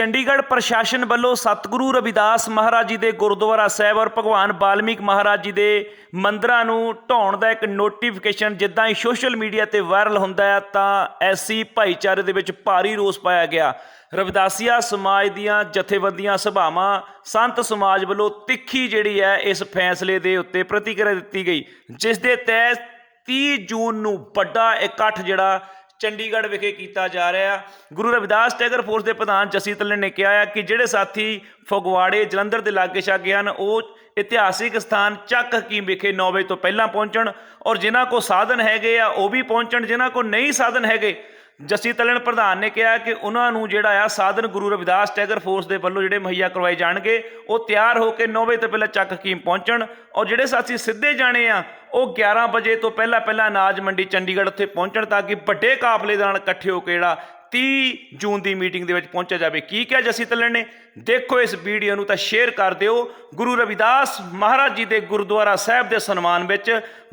ਚੰਡੀਗੜ੍ਹ ਪ੍ਰਸ਼ਾਸਨ ਵੱਲੋਂ ਸਤਿਗੁਰੂ ਰਵਿਦਾਸ ਮਹਾਰਾਜ ਜੀ ਦੇ ਗੁਰਦੁਆਰਾ ਸਾਹਿਬ ਔਰ ਭਗਵਾਨ ਬਾਲਮੀਕ ਮਹਾਰਾਜ ਜੀ ਦੇ ਮੰਦਰਾਂ ਨੂੰ ਢਾਉਣ ਦਾ ਇੱਕ ਨੋਟੀਫਿਕੇਸ਼ਨ ਜਿੱਦਾਂ ਹੀ ਸੋਸ਼ਲ ਮੀਡੀਆ ਤੇ ਵਾਇਰਲ ਹੁੰਦਾ ਹੈ, ਤਾਂ ਐਸੀ ਭਾਈਚਾਰੇ ਦੇ ਵਿੱਚ ਭਾਰੀ ਰੋਸ ਪਾਇਆ ਗਿਆ। ਰਵਿਦਾਸੀਆ ਸਮਾਜ ਦੀਆਂ ਜਥੇਬੰਦੀਆਂ ਸਭਾਵਾਂ, ਸੰਤ ਸਮਾਜ ਵੱਲੋਂ ਤਿੱਖੀ ਜਿਹੜੀ ਹੈ, ਇਸ ਫੈਸਲੇ ਦੇ ਉੱਤੇ ਪ੍ਰਤੀਕਿਰਿਆ ਦਿੱਤੀ ਗਈ, ਜਿਸ ਦੇ ਤਹਿਤ 30 ਜੂਨ ਨੂੰ ਵੱਡਾ ਇਕੱਠ ਜਿਹੜਾ ਚੰਡੀਗੜ੍ਹ ਵਿਖੇ ਕੀਤਾ ਜਾ ਰਿਹਾ। ਗੁਰੂ ਰਵਿਦਾਸ ਟੈਗਰ ਫੋਰਸ ਦੇ ਪ੍ਰਧਾਨ ਜਸੀ ਤੱਲਣ ਨੇ ਕਿਹਾ ਹੈ ਕਿ ਜਿਹੜੇ ਸਾਥੀ ਫਗਵਾੜੇ, ਜਲੰਧਰ ਦੇ ਲਾਗੇ ਛਾਗੇ ਹਨ, ਉਹ ਇਤਿਹਾਸਿਕ ਸਥਾਨ ਚੱਕ ਹਕੀਮ ਵਿਖੇ 9 ਵਜੇ ਤੋਂ ਪਹਿਲਾਂ ਪਹੁੰਚਣ ਔਰ ਜਿਨ੍ਹਾਂ ਕੋ ਸਾਧਨ ਹੈਗੇ ਆ, ਉਹ ਵੀ ਪਹੁੰਚਣ, ਜਿਨ੍ਹਾਂ ਕੋ ਨਹੀਂ ਸਾਧਨ ਹੈਗੇ ਜੱਸੀ ਤਲਣ ਪ੍ਰਧਾਨ ਨੇ ਕਿਹਾ ਕਿ ਉਹਨਾਂ ਨੂੰ ਜਿਹੜਾ ਆ ਸਾਧਨ ਗੁਰੂ ਰਵਿਦਾਸ ਟੈਗਰ ਫੋਰਸ ਦੇ ਵੱਲੋਂ ਜਿਹੜੇ ਮੁਹੱਈਆ ਕਰਵਾਏ ਜਾਣਗੇ, ਉਹ ਤਿਆਰ ਹੋ ਕੇ 9 ਵਜੇ ਤੋਂ ਪਹਿਲਾਂ ਚੱਕ ਕੀਮ ਪਹੁੰਚਣ ਔਰ ਜਿਹੜੇ ਸਾਥੀ ਸਿੱਧੇ ਜਾਣੇ ਆ, ਉਹ 11 ਵਜੇ ਤੋਂ ਪਹਿਲਾਂ ਪਹਿਲਾਂ ਅਨਾਜ ਮੰਡੀ ਚੰਡੀਗੜ੍ਹ ਉੱਥੇ ਪਹੁੰਚਣ ਤਾਂ ਕਿ ਵੱਡੇ ਕਾਫਲੇ ਦੌਰਾਨ ਇਕੱਠੇ ਹੋ ਕੇ ਜਿਹੜਾ 30 ਜੂਨ ਦੀ ਮੀਟਿੰਗ ਦੇ ਵਿੱਚ ਪਹੁੰਚਿਆ ਜਾਵੇ। ਕੀ ਕਿਹਾ ਜਸੀ ਤਲਣ ਨੇ? ਦੇਖੋ ਇਸ ਵੀਡੀਓ ਨੂੰ ਤਾਂ ਸ਼ੇਅਰ ਕਰ ਦਿਓ। ਗੁਰੂ ਰਵਿਦਾਸ ਮਹਾਰਾਜ ਜੀ ਦੇ ਗੁਰਦੁਆਰਾ ਸਾਹਿਬ ਦੇ ਸਨਮਾਨ ਵਿੱਚ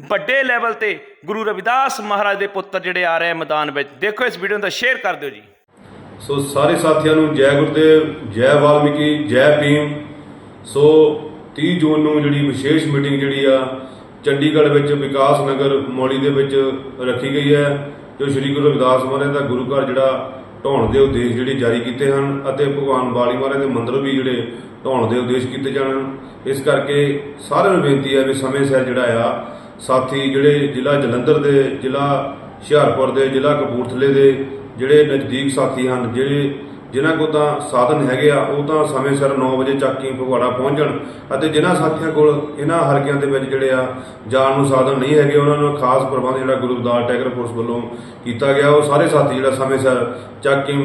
ਵੱਡੇ ਲੈਵਲ ਤੇ ਗੁਰੂ ਰਵਿਦਾਸ ਮਹਾਰਾਜ ਦੇ ਪੁੱਤਰ ਜਿਹੜੇ ਆ ਰਹੇ ਮੈਦਾਨ ਵਿੱਚ। ਦੇਖੋ ਇਸ ਵੀਡੀਓ ਨੂੰ ਤਾਂ ਸ਼ੇਅਰ ਕਰ ਦਿਓ ਜੀ। ਸੋ ਸਾਰੇ ਸਾਥੀਆਂ ਨੂੰ ਜੈ ਗੁਰਦੇਵ, ਜੈ ਵਾਲਮੀਕੀ, ਜੈ ਭੀਮ। ਸੋ 30 ਜੂਨ ਨੂੰ ਜਿਹੜੀ ਵਿਸ਼ੇਸ਼ ਮੀਟਿੰਗ ਜਿਹੜੀ ਆ ਚੰਡੀਗੜ੍ਹ ਵਿੱਚ ਵਿਕਾਸ ਨਗਰ ਮੌਲੀ ਦੇ ਵਿੱਚ ਰੱਖੀ ਗਈ ਹੈ। ਜੋ ਸ੍ਰੀ ਗੁਰੂ ਰਵਿਦਾਸ ਮਹਾਰਾਜ ਦਾ ਗੁਰੂ ਘਰ ਜਿਹੜਾ ਢਾਉਣ ਦੇ ਉਦੇਸ਼ ਜਿਹੜੇ ਜਾਰੀ ਕੀਤੇ ਹਨ ਅਤੇ ਭਗਵਾਨ ਬਾਲੀ ਮਹਾਰਾਜ ਦੇ ਮੰਦਰ ਵੀ ਜਿਹੜੇ ਢਾਉਣ ਦੇ ਉਦੇਸ਼ ਕੀਤੇ ਜਾਣ। ਇਸ ਕਰਕੇ ਸਾਰਿਆਂ ਨੂੰ ਬੇਨਤੀ ਹੈ ਵੀ ਸਮੇਂ ਸਿਰ ਜਿਹੜਾ ਆ, ਸਾਥੀ ਜਿਹੜੇ ਜ਼ਿਲ੍ਹਾ ਜਲੰਧਰ ਦੇ, ਜ਼ਿਲ੍ਹਾ ਹੁਸ਼ਿਆਰਪੁਰ ਦੇ, ਜ਼ਿਲ੍ਹਾ ਕਪੂਰਥਲੇ ਦੇ ਜਿਹੜੇ ਨਜ਼ਦੀਕ ਸਾਥੀ ਹਨ, ਜਿਹੜੇ ਜਿਨ੍ਹਾਂ ਕੋਲ ਤਾਂ ਸਾਧਨ ਹੈਗੇ ਆ, ਉਹ ਤਾਂ ਸਮੇਂ ਸਿਰ 9 ਵਜੇ ਚੱਕੀ ਫਗਵਾੜਾ ਪਹੁੰਚਣ ਅਤੇ ਜਿਨ੍ਹਾਂ ਸਾਥੀਆਂ ਕੋਲ ਇਹਨਾਂ ਹਲਕਿਆਂ ਦੇ ਵਿੱਚ ਜਿਹੜੇ ਆ, ਜਾਣ ਨੂੰ ਸਾਧਨ ਨਹੀਂ ਹੈਗੇ, ਉਹਨਾਂ ਨੂੰ ਖਾਸ ਪ੍ਰਬੰਧ ਜਿਹੜਾ ਗੁਰਦਾਰ ਟੈਗਰ ਫੋਰਸ ਵੱਲੋਂ ਕੀਤਾ ਗਿਆ, ਉਹ ਸਾਰੇ ਸਾਥੀ ਜਿਹੜਾ ਸਮੇਂ ਸਿਰ ਚੱਕੀ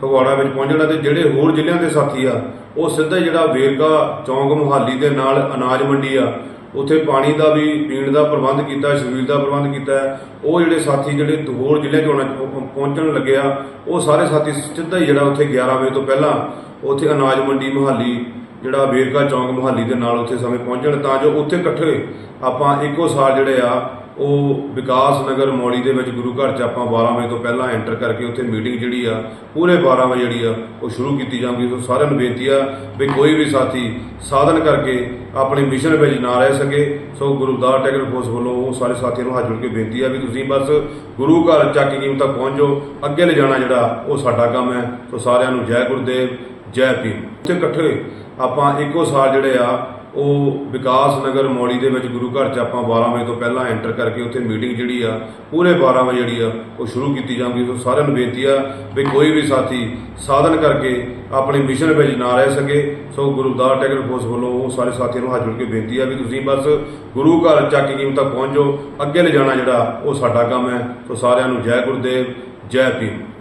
ਫਗਵਾੜਾ ਵਿੱਚ ਪਹੁੰਚਣ ਅਤੇ ਜਿਹੜੇ ਹੋਰ ਜ਼ਿਲ੍ਹਿਆਂ ਦੇ ਸਾਥੀ ਆ, ਉਹ ਸਿੱਧਾ ਜਿਹੜਾ ਵੇਰਕਾ ਚੌਂਕ ਮੁਹਾਲੀ ਦੇ ਨਾਲ ਅਨਾਜ ਮੰਡੀ ਆ ਉੱਥੇ ਪਾਣੀ ਦਾ ਵੀ, ਪੀਣ ਦਾ ਪ੍ਰਬੰਧ ਕੀਤਾ, ਸਰੀਰ ਦਾ ਪ੍ਰਬੰਧ ਕੀਤਾ। ਉਹ ਜਿਹੜੇ ਸਾਥੀ ਜਿਹੜੇ ਹੋਰ ਜ਼ਿਲ੍ਹੇ 'ਚ ਆਉਣਾ- ਪਹੁੰਚਣ ਲੱਗੇ ਆ ਉਹ ਸਾਰੇ ਸਾਥੀ ਸਿੱਧਾ ਹੀ ਜਿਹੜਾ ਉੱਥੇ 11 ਵਜੇ ਤੋਂ ਪਹਿਲਾਂ ਉੱਥੇ ਅਨਾਜ ਮੰਡੀ ਮੁਹਾਲੀ, ਜਿਹੜਾ ਵੇਰਕਾ ਚੌਂਕ ਮੁਹਾਲੀ ਦੇ ਨਾਲ ਉੱਥੇ ਸਮੇਂ ਪਹੁੰਚਣ, ਤਾਂ ਜੋ ਉੱਥੇ ਇਕੱਠੇ ਆਪਾਂ ਇੱਕੋ ਸਾਲ ਜਿਹੜੇ ਆ ਉਹ ਵਿਕਾਸ ਨਗਰ ਮੌਲੀ ਦੇ ਵਿੱਚ ਗੁਰੂ ਘਰ ਚ ਆਪਾਂ 12 ਵਜੇ ਤੋਂ ਪਹਿਲਾਂ ਐਂਟਰ ਕਰਕੇ ਉੱਥੇ ਮੀਟਿੰਗ ਜਿਹੜੀ ਆ, ਪੂਰੇ 12 ਵਜੇ ਜਿਹੜੀ ਆ, ਉਹ ਸ਼ੁਰੂ ਕੀਤੀ ਜਾਊਗੀ। ਸੋ ਸਾਰਿਆਂ ਨੂੰ ਬੇਨਤੀ ਆ ਵੀ ਕੋਈ ਵੀ ਸਾਥੀ ਸਾਧਨ ਕਰਕੇ ਆਪਣੇ ਮਿਸ਼ਨ ਵਿੱਚ ਨਾ ਰਹਿ ਸਕੇ। ਸੋ ਗੁਰੂਦਾਰ ਟੈਗਰ ਫੋਰਸ ਵੱਲੋਂ ਉਹ ਸਾਰੇ ਸਾਥੀਆਂ ਨੂੰ ਹੱਥ ਜੋੜ ਕੇ ਬੇਨਤੀ ਆ ਵੀ ਤੁਸੀਂ ਬਸ ਗੁਰੂ ਘਰ ਚੱਕ ਕੀਮਤ ਤੱਕ ਪਹੁੰਚੋ, ਅੱਗੇ ਲਿਜਾਣਾ ਜਿਹੜਾ, ਉਹ ਸਾਡਾ ਕੰਮ ਹੈ। ਸੋ ਸਾਰਿਆਂ ਨੂੰ ਜੈ ਗੁਰਦੇਵ, ਜੈ ਭੀਮ। ਉੱਥੇ ਇਕੱਠੇ ਆਪਾਂ ਇੱਕੋ ਸਾਲ ਜਿਹੜੇ ਆ ਉਹ ਵਿਕਾਸ ਨਗਰ ਮੌਲੀ ਦੇ ਵਿੱਚ ਗੁਰੂ ਘਰ ਚ ਆਪਾਂ 12 ਵਜੇ ਤੋਂ ਪਹਿਲਾਂ ਐਂਟਰ ਕਰਕੇ ਉੱਥੇ ਮੀਟਿੰਗ ਜਿਹੜੀ ਆ, ਪੂਰੇ 12 ਵਜੇ ਜਿਹੜੀ ਆ, ਉਹ ਸ਼ੁਰੂ ਕੀਤੀ ਜਾਊਗੀ ਸੋ ਸਾਰਿਆਂ ਨੂੰ ਬੇਨਤੀ ਆ ਵੀ ਕੋਈ ਵੀ ਸਾਥੀ ਸਾਧਨ ਕਰਕੇ ਆਪਣੇ ਮਿਸ਼ਨ ਵਿੱਚ ਨਾ ਰਹਿ ਸਕੇ। ਸੋ ਗੁਰੂਦਾਰ ਟੈਗਰ ਫੋਰਸ ਵੱਲੋਂ ਉਹ ਸਾਰੇ ਸਾਥੀਆਂ ਨੂੰ ਹੱਥ ਜੋੜ ਕੇ ਬੇਨਤੀ ਆ ਵੀ ਤੁਸੀਂ ਬਸ ਗੁਰੂ ਘਰ ਚੱਕ ਕੀਮ ਤੱਕ ਪਹੁੰਚੋ। ਅੱਗੇ ਲਿਜਾਣਾ ਜਿਹੜਾ ਉਹ ਸਾਡਾ ਕੰਮ ਹੈ। ਸੋ ਸਾਰਿਆਂ ਨੂੰ ਜੈ ਗੁਰਦੇਵ, ਜੈ ਭੀਮ।